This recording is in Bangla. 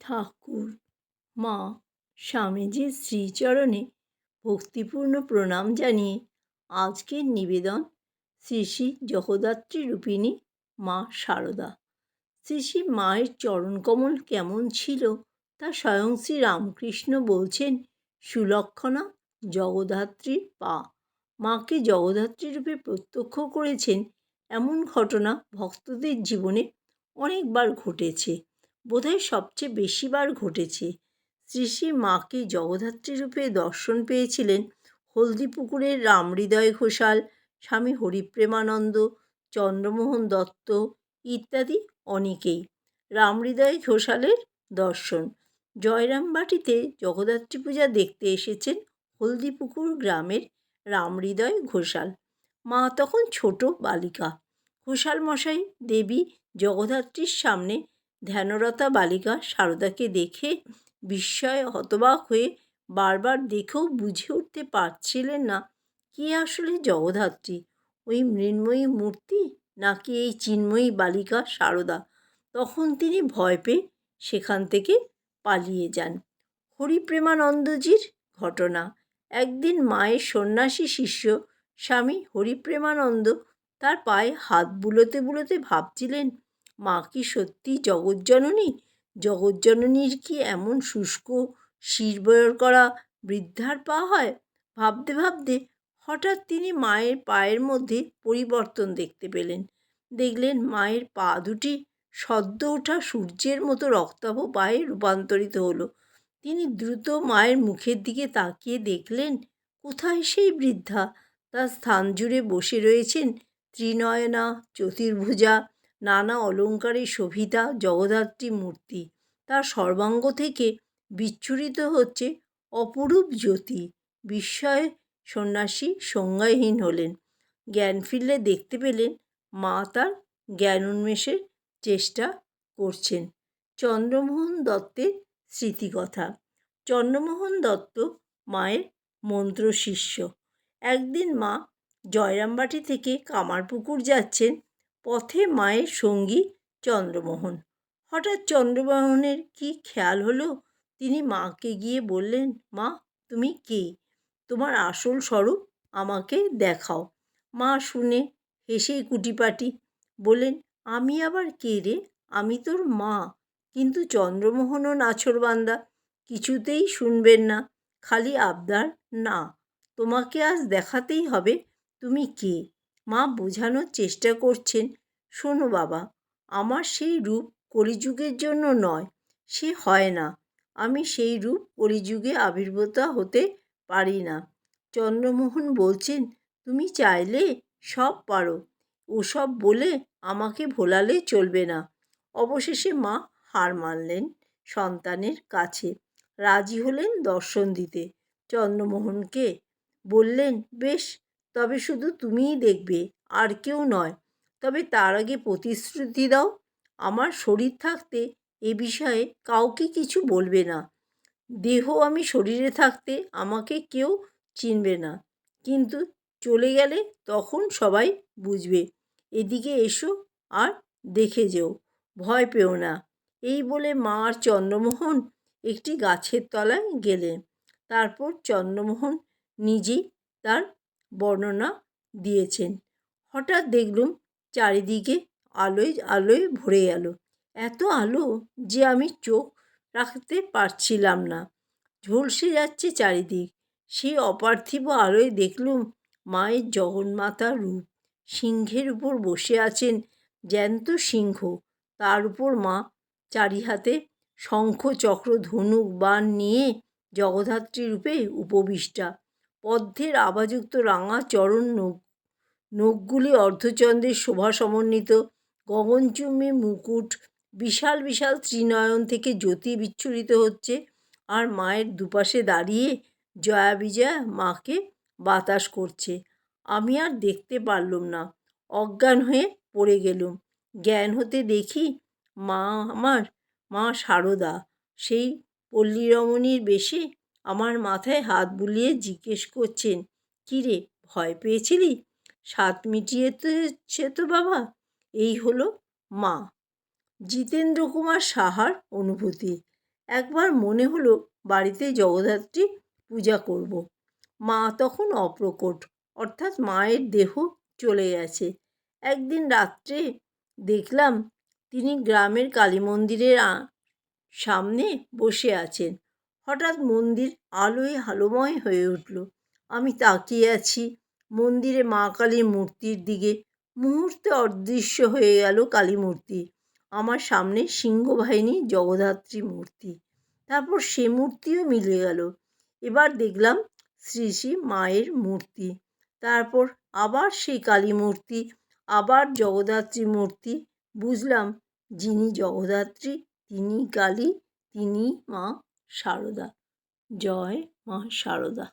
ঠাকুর, মা, স্বামীজির শ্রীচরণে ভক্তিপূর্ণ প্রণাম জানিয়ে আজকের নিবেদন শ্রী শ্রী জগদ্ধাত্রী রূপিণী, মা শারদা শ্রী শ্রী মায়ের চরণকমল কেমন ছিল তা স্বয়ং শ্রী রামকৃষ্ণ বলছেন সুলক্ষণা জগদ্ধাত্রীর পা। মাকে জগদ্ধাত্রী রূপে প্রত্যক্ষ করেছেন এমন ঘটনা ভক্তদের জীবনে অনেকবার ঘটেছে। বোধহয় সবচেয়ে বেশিবার ঘটেছে। শ্রী শ্রী মাকে জগদ্ধাত্রী রূপে দর্শন পেয়েছিলেন। হলদিপুকুরের রামহৃদয় ঘোষাল, স্বামী হরিপ্রেমানন্দ, চন্দ্রমোহন দত্ত ইত্যাদি অনেকেই রামহৃদয় ঘোষালের দর্শন। জয়রামবাটিতে জগদ্ধাত্রী পূজা দেখতে এসেছেন হলদিপুকুর গ্রামের রামহৃদয় ঘোষাল। মা তখন ছোট বালিকা। ঘোষাল মশাই দেবী জগদ্ধাত্রীর সামনে ধ্যানরতা বালিকা সারদাকে দেখে বিস্ময়ে হতবাক হয়ে বারবার দেখেও বুঝে উঠতে পারছিলেন না, কে আসলে জগদ্ধাত্রী? ওই মৃন্ময়ী মূর্তি নাকি এই চিন্ময়ী বালিকা সারদা? তখন তিনি ভয় পেয়ে সেখান থেকে পালিয়ে যান। হরিপ্রেমানন্দজির ঘটনা। একদিন মায়ের সন্ন্যাসী শিষ্য স্বামী হরিপ্রেমানন্দ তার পায়ে হাত বুলোতে বুলোতে ভাবছিলেন মা কি সত্যি জগজ্জননী? জগজ্জননীর কি এমন শুষ্ক শিরবর করা বৃদ্ধার পা হয়? ভাবতে ভাবতে হঠাৎ তিনি মায়ের পায়ের মধ্যে পরিবর্তন দেখতে পেলেন। দেখলেন মায়ের পা দুটি সদ্য ওঠা সূর্যের মতো রক্তাভ পায়ে রূপান্তরিত হলো। তিনি দ্রুত মায়ের মুখের দিকে তাকিয়ে দেখলেন, কোথায় সেই বৃদ্ধা? তার স্থান জুড়ে বসে রয়েছেন ত্রিনয়না, চতুর্ভুজা নানা অলঙ্কারে শোভিতা জগদ্ধাত্রী মূর্তি। তার সর্বাঙ্গ থেকে বিচ্ছুরিত হচ্ছে অপরূপ জ্যোতি। বিস্ময়ে সন্ন্যাসী সংজ্ঞাহীন হলেন। জ্ঞান ফিরলে দেখতে পেলেন মা তার জ্ঞান উন্মেষের চেষ্টা করছেন। চন্দ্রমোহন দত্তের স্মৃতিকথা। চন্দ্রমোহন দত্ত মায়ের মন্ত্র শিষ্য একদিন মা জয়রামবাটি থেকে কামারপুকুর যাচ্ছেন পথে মায়ের সঙ্গী চন্দ্রমোহন। হঠাৎ চন্দ্রমোহনের কি খেয়াল হলো? তিনি মাকে গিয়ে বললেন, মা, তুমি কে? তোমার আসল স্বরূপ আমাকে দেখাও। মা শুনে হেসেই কুটিপাটি বললেন, আমি আবার কে রে? আমি তোর মা। কিন্তু চন্দ্রমোহনও নাছোড়বান্দা কিছুতেই শুনবেন না, খালি আবদার না। তোমাকে আজ দেখাতেই হবে তুমি কে? মা বোঝানোর চেষ্টা করছেন, শোনো বাবা, আমার সেই রূপ কলিযুগের জন্য নয়, সে হয় না। আমি সেই রূপ কলিযুগে আবির্ভূত হতে পারি না। চন্দ্রমোহন বলছেন, তুমি চাইলে সব পারো, ওসব বলে আমাকে ভোলালে চলবে না। অবশেষে মা হার মানলেন সন্তানের কাছে। রাজি হলেন দর্শন দিতে। চন্দ্রমোহনকে বললেন, বেশ তবে শুধু তুমিই দেখবে, আর কেউ নয়। তবে তার আগে প্রতিশ্রুতি দাও, আমার শরীর থাকতে এ বিষয়ে কাউকে কিছু বলবে না। দেহ আমি শরীরে থাকতে আমাকে কেউ চিনবে না, কিন্তু চলে গেলে তখন সবাই বুঝবে। এদিকে এসো আর দেখে যেও, ভয় পেও না। এই বলে মা আর চন্দ্রমোহন একটি গাছের তলায় গেলেন তারপর চন্দ্রমোহন নিজেই তার বর্ণনা দিয়েছেন। হঠাৎ দেখলুম চারিদিকে আলোয় আলোয় ভরে গেল এত আলো যে আমি চোখ রাখতে পারছিলাম না। ঝলসে যাচ্ছে চারিদিক। সেই অপার্থিব আলোয় দেখলুম মায়ের জগন্মাতার রূপ। সিংহের উপর বসে আছেন জ্যান্ত সিংহ। তার উপর মা চারি হাতে শঙ্খ চক্র ধনুক বান নিয়ে জগদ্ধাত্রী রূপে উপবিষ্টা। পদ্মের আভাযুক্ত রাঙা চরণ নখ, নখগুলি অর্ধচন্দ্রের শোভা সমন্বিত। গগনচুম্বী মুকুট বিশাল বিশাল ত্রিনয়ন থেকে জ্যোতি বিচ্ছুরিত হচ্ছে আর মায়ের দুপাশে দাঁড়িয়ে জয়া বিজয়া মাকে বাতাস করছে। আমি আর দেখতে পারলুম না, অজ্ঞান হয়ে পড়ে গেলুম। জ্ঞান হতে দেখি মা আমার, মা সারদা। সেই পল্লীরমণীর বেশে আমার মাথায় হাত বুলিয়ে জিজ্ঞেস করছেন, কী রে, ভয় পেয়েছিলি? স্বাদ মিটিয়েছে তো বাবা? এই হলো মা। জিতেন্দ্র কুমার সাহার অনুভূতি। একবার মনে হলো বাড়িতে জগদ্ধাত্রী পূজা করব। মা তখন অপ্রকট, অর্থাৎ মায়ের দেহ চলে গেছে। একদিন রাত্রে দেখলাম তিনি গ্রামের কালী মন্দিরের সামনে বসে আছেন। হঠাৎ মন্দির আলোয় আলোময় হয়ে উঠল। আমি তাকিয়ে আছি। মন্দিরে মা কালীর মূর্তির দিকে। মুহূর্তে অদৃশ্য হয়ে গেল কালী মূর্তি আমার সামনে সিংহবাহিনী, জগদ্ধাত্রী মূর্তি। তারপর সে মূর্তিও মিলে গেল। এবার দেখলাম শ্রী শ্রী মায়ের মূর্তি। তারপর আবার সেই কালী মূর্তি আবার জগদ্ধাত্রী মূর্তি। বুঝলাম, যিনি জগদ্ধাত্রী, তিনি কালী, তিনি মা সারদা। জয় মা সারদা।